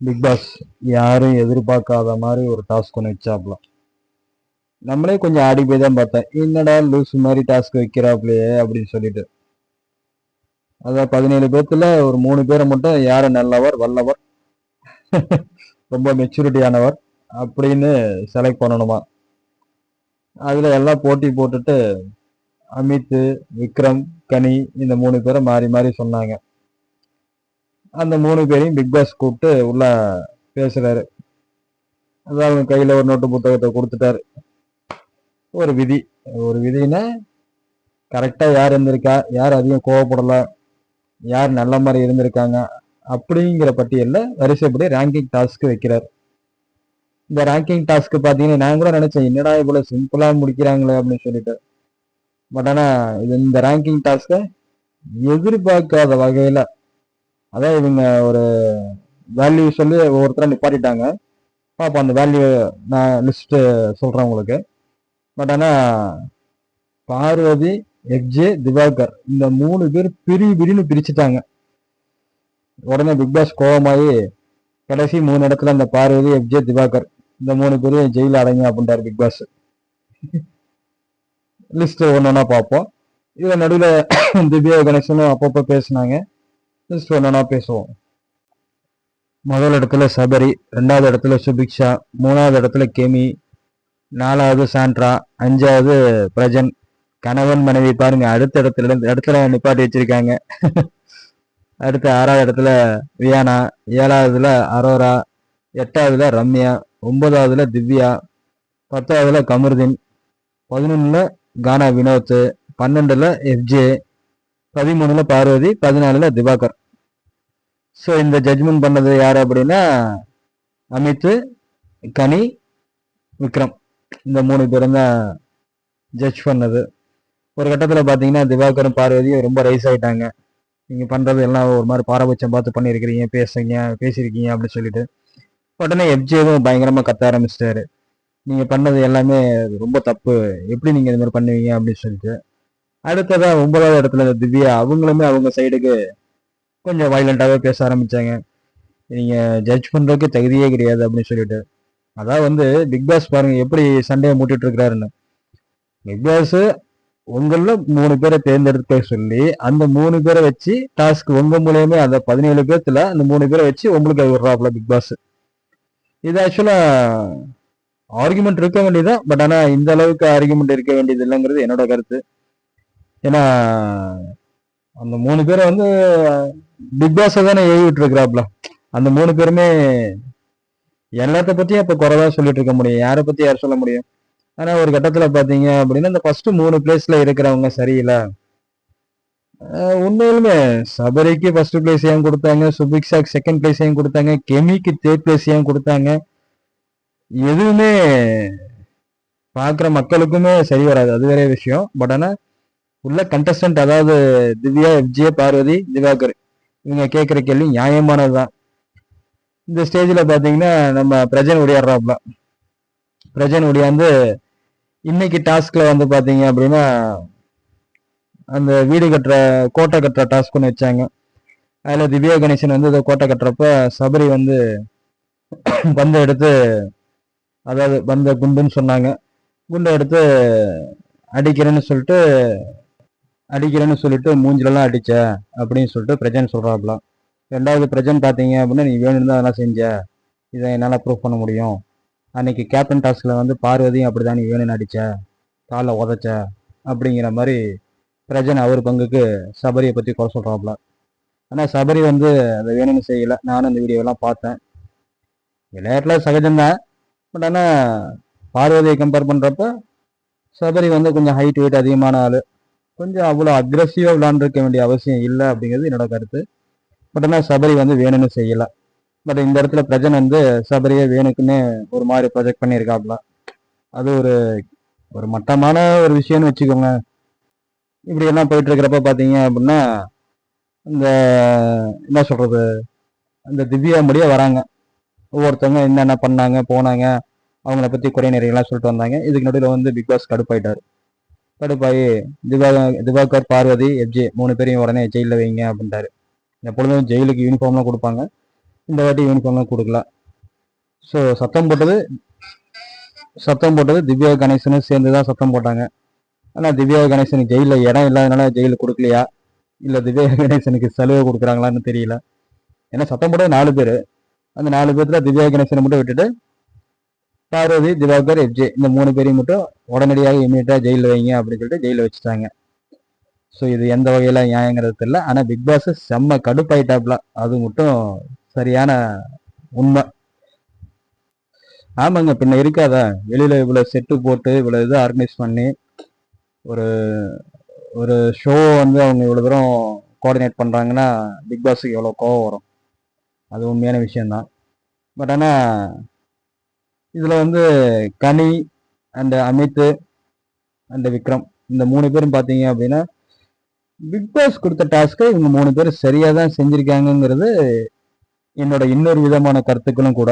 Big pass யாரும் எதிர்பார்க்காத மாதிரி ஒரு டாஸ்க் ஒன்று வச்சாப்லாம். நம்மளே கொஞ்சம் ஆடி போய் தான் பார்த்தேன். என்னடா லூஸ் மாதிரி டாஸ்க் வைக்கிறாப்லையே அப்படின்னு சொல்லிட்டு. அதான் பதினேழு பேர்த்துல ஒரு மூணு பேரை மட்டும் யாரு நல்லவர் வல்லவர் ரொம்ப மெச்சூரிட்டியானவர் அப்படின்னு செலக்ட் பண்ணணுமா? அதுல எல்லாம் போட்டி போட்டுட்டு அமித் விக்ரம் கனி இந்த மூணு பேரை மாறி மாறி சொன்னாங்க. அந்த மூணு பேரையும் பிக் பாஸ் கூப்பிட்டு உள்ள பேசுறாரு. அதான் அவங்க ஒரு நோட்டு புத்தகத்தை கொடுத்துட்டாரு. ஒரு விதி. ஒரு விதினா கரெக்டாக யார் இருந்திருக்கா? யார் அதிகம் கோவப்படலை? யார் நல்ல மாதிரி இருந்திருக்காங்க? அப்படிங்கிற பட்டியலில் வரிசைப்படி ரேங்கிங் டாஸ்க் வைக்கிறார். இந்த ரேங்கிங் டாஸ்க்கு பார்த்தீங்கன்னா நான் கூட நினச்சேன் என்னடா இவ்வளோ சிம்பிளாக முடிக்கிறாங்களே அப்படின்னு சொல்லிட்டு. பட் ஆனால் இது இந்த ரேங்கிங் டாஸ்க்கை எதிர்பார்க்காத வகையில் அதான் இவங்க ஒரு வேல்யூ சொல்லி ஒவ்வொருத்தராக நிப்பாட்டிட்டாங்க. பார்ப்போம் அந்த வேல்யூ நான் லிஸ்ட்டு சொல்கிறேன் உங்களுக்கு. பட் ஆனால் பார்வதி எஃப்ஜே திவாகர் இந்த மூணு பேர் பிரி பிரின்னு பிரிச்சுட்டாங்க. உடனே பிக் பாஸ் கடைசி மூணு இடத்துல அந்த பார்வதி எஃப்ஜே திவாகர் இந்த மூணு பேரும் ஜெயில அடைங்க அப்படின்ட்டாரு பிக் பாஸ் ஒன்று ஒன்றா பார்ப்போம் இதில் நடுவில் திவ்யா கணேசனும் அப்பப்போ பேசினாங்க. லிஸ்ட் பேசுவோம். முதல் இடத்துல சபரி ரெண்டாவது இடத்துல சுபிக்ஷா மூணாவது இடத்துல கெமி நாலாவது சாண்ட்ரா அஞ்சாவது பிரஜன். கணவன் மனைவி பாருங்க அடுத்த இடத்துல இருந்து- இடத்துல நிப்பாட்டி வச்சிருக்காங்க. அடுத்து ஆறாவது இடத்துல வியானா ஏழாவதுல அரோரா எட்டாவதுல ரம்யா ஒன்பதாவதுல திவ்யா பத்தாவதுல கமருதீன் பதினொன்னுல கானா வினோத் பன்னெண்டுல எஃப்ஜே பதிமூணுல பார்வதி பதினாலுல திவாகர். ஸோ இந்த ஜட்ஜ்மெண்ட் பண்ணது யார் அப்படின்னா அமித் கனி விக்ரம். இந்த மூணு பேரும் தான் ஜட்ஜ் பண்ணது. ஒரு கட்டத்தில் பார்த்தீங்கன்னா திவாகரும் பார்வதியும் ரொம்ப ரைஸ் ஆகிட்டாங்க நீங்கள் பண்ணுறது எல்லாம் ஒரு மாதிரி பாரபட்சம் பார்த்து பண்ணியிருக்கிறீங்க பேசுறீங்க பேசியிருக்கீங்க அப்படின்னு சொல்லிட்டு. உடனே எஃப்ஜேவும் பயங்கரமாக கத்த ஆரம்பிச்சிட்டாரு. நீங்கள் பண்ணது எல்லாமே ரொம்ப தப்பு. எப்படி நீங்கள் இது மாதிரி பண்ணுவீங்க அப்படின்னு சொல்லிட்டு. அடுத்ததா ஒன்பதாவது இடத்துல இந்த திவ்யா அவங்களுமே அவங்க சைடுக்கு கொஞ்சம் வைலண்டாகவே பேச ஆரம்பித்தாங்க நீங்கள் ஜட்ஜ் பண்ணுறதுக்கு தகுதியே கிடையாது அப்படின்னு சொல்லிட்டு. அதான் வந்து பிக் பாஸ் பாருங்கள் எப்படி சண்டையை மூட்டிட்டு இருக்கிறாருன்னு பிக் பாஸ் உங்களில் மூணு பேரை தேர்ந்தெடுக்க சொல்லி அந்த மூணு பேரை வச்சு டாஸ்க் உங்கள் மூலியமே அந்த பதினேழு பேர்த்தில் அந்த மூணு பேரை வச்சு உங்களுக்கு விடுறாப்புல பிக் பாஸ் இது ஆக்சுவலாக ஆர்குமெண்ட் இருக்க வேண்டியதுதான் பட் ஆனால் இந்த அளவுக்கு ஆர்குமெண்ட் இருக்க வேண்டியது இல்லைங்கிறது என்னோட கருத்து. ஏன்னா அந்த மூணு பேரை வந்து பிக் பாஸை தானே ஏவி அந்த மூணு பேருமே எல்லாத்த பற்றியும் இப்போ குறைவாக சொல்லிட்டு இருக்க முடியும். யாரை பற்றி யார் சொல்ல முடியும்? ஆனால் ஒரு கட்டத்தில் பார்த்தீங்க அப்படின்னா இந்த ஃபர்ஸ்ட் மூணு பிளேஸில் இருக்கிறவங்க சரியில்லை. உண்மையிலுமே சபரிக்கு ஃபர்ஸ்ட் பிளேஸ் ஏன் கொடுத்தாங்க? சுபிக்ஷாக்கு செகண்ட் பிளேஸ் ஏன் கொடுத்தாங்க? கெமிக்கு தேர்ட் பிளேஸ் ஏன் கொடுத்தாங்க? எதுவுமே பார்க்குற மக்களுக்குமே சரி வராது. அது வேற விஷயம். பட் ஆனால் உள்ள கண்டஸ்டன்ட் அதாவது திவ்யா எஃப்ஜே பார்வதி திவாகர். இவங்க கேட்குற கேள்வி நியாயமானது தான் இந்த ஸ்டேஜில் பார்த்தீங்கன்னா நம்ம பிரஜன் ஒடியாடுறாப்ல பிரஜன் ஒடியாந்து இன்னைக்கு டாஸ்கில் வந்து பார்த்தீங்க அப்படின்னா அந்த வீடு கட்டுற கோட்டை கட்டுற டாஸ்க் ஒன்று வச்சாங்க. அதில் திவ்யா கணேசன் வந்து இதை கோட்டை கட்டுறப்ப சபரி வந்து பந்தை எடுத்து அதாவது பந்த குண்டுன்னு சொன்னாங்க. குண்டை எடுத்து அடிக்கிறேன்னு சொல்லிட்டு அடிக்கிறேன்னு சொல்லிட்டு மூஞ்சிலலாம் அடிச்ச அப்படின்னு சொல்லிட்டு பிரஜன் சொல்கிறாப்புல ரெண்டாவது பிரஜன் பார்த்தீங்க அப்படின்னா நீ வேணும்னு தான் அதெல்லாம் செஞ்ச. இதை என்னால் ப்ரூவ் பண்ண முடியும். அன்னைக்கு கேப்டன் டாஸ்கில் வந்து பார்வதியும் அப்படிதான் நீ வேணும்னு அடித்த காலை உதச்ச. அப்படிங்கிற மாதிரி பிரஜன் அவர் பங்குக்கு சபரியை பற்றி குறை சொல்கிறாப்புல ஆனால் சபரி வந்து அதை வேணும்னு செய்யலை. நானும் இந்த வீடியோலாம் பார்த்தேன். விளையாட்டில் சகஜம்தான் பட் ஆனால் பார்வதியை கம்பேர் பண்ணுறப்ப சபரி வந்து கொஞ்சம் ஹைட் வெயிட் அதிகமான ஆள். கொஞ்சம் அவ்வளோ அக்ரஸிவாக விளாண்டுருக்க வேண்டிய அவசியம் இல்லை அப்படிங்கிறது என்னோட கருத்து. பட் ஆனால் சபரி வந்து வேணும்னு செய்யலை. பட் இந்த இடத்துல பிரஜன் வந்து சபரியை வேணுக்குன்னு ஒரு மாதிரி ப்ரொஜெக்ட் பண்ணியிருக்காப்புல அது ஒரு ஒரு மட்டமான ஒரு விஷயம்னு வச்சுக்கோங்க இப்படி எல்லாம் போயிட்டு இருக்கிறப்ப பார்த்தீங்க அப்படின்னா இந்த என்ன சொல்றது அந்த திவ்யா முடிய வராங்க. ஒவ்வொருத்தவங்க என்னென்ன பண்ணாங்க போனாங்க அவங்கள பற்றி குறை நிறையெல்லாம் சொல்லிட்டு வந்தாங்க. இதுக்கு நடுவில் வந்து பிக் பாஸ் கடுப்பாயிட்டார். கடுப்பாயி திவா திவாகர் பார்வதி எஃப்ஜே மூணு பேரையும் உடனே ஜெயிலில் வைங்க அப்படின்ட்டாரு. எப்பொழுதும் ஜெயிலுக்கு யூனிஃபார்ம்லாம் கொடுப்பாங்க. இந்த வாட்டி யூனிஃபார்ம்லாம் கொடுக்கல. ஸோ சத்தம் போட்டது சத்தம் போட்டது திவ்யா கணேசனும் சேர்ந்து தான் சத்தம் போட்டாங்க. ஆனால் திவ்யா கணேசனுக்கு ஜெயிலில் இடம் இல்லாதனால ஜெயிலுக்கு கொடுக்கலையா? இல்லை திவ்யா கணேசனுக்கு சலுகை கொடுக்குறாங்களான்னு தெரியல. ஏன்னா சத்தம் போட்டது நாலு பேர். அந்த நாலு பேர்த்தில் திவ்யா கணேசனை மட்டும் விட்டுட்டு பார்வதி திவாகர் எஃப்ஜே இந்த மூணு பேரையும் மட்டும் உடனடியாக இமீடியட்டாக ஜெயிலில் வைங்க அப்படின்னு சொல்லிட்டு ஜெயிலில் வச்சுட்டாங்க. ஸோ இது எந்த வகையில் நியாயங்கிறது தெரியல. ஆனால் பிக் பாஸ் செம்ம கடுப்பாயிட்டாப்ல அது மட்டும் சரியான உண்மை. ஆமாங்க பின்ன இருக்காதா. வெளியில் இவ்வளோ செட்டு போட்டு இவ்வளோ இது ஆர்கனைஸ் பண்ணி ஒரு ஒரு ஷோ வந்து அவங்க இவ்வளோ தூரம் கோஆர்டினேட் பண்ணுறாங்கன்னா பிக் பாஸுக்கு எவ்வளோ கோவம் வரும். அது உண்மையான விஷயந்தான் பட் ஆனால் இதில் வந்து கனி அண்ட் அமித் அண்ட் விக்ரம் இந்த மூணு பேரும் பார்த்தீங்க அப்படின்னா பிக் பாஸ் கொடுத்த டாஸ்க்கை இவங்க மூணு பேரும் சரியாக தான் செஞ்சுருக்காங்கங்கிறது என்னோட இன்னொரு விதமான கருத்துக்களும் கூட.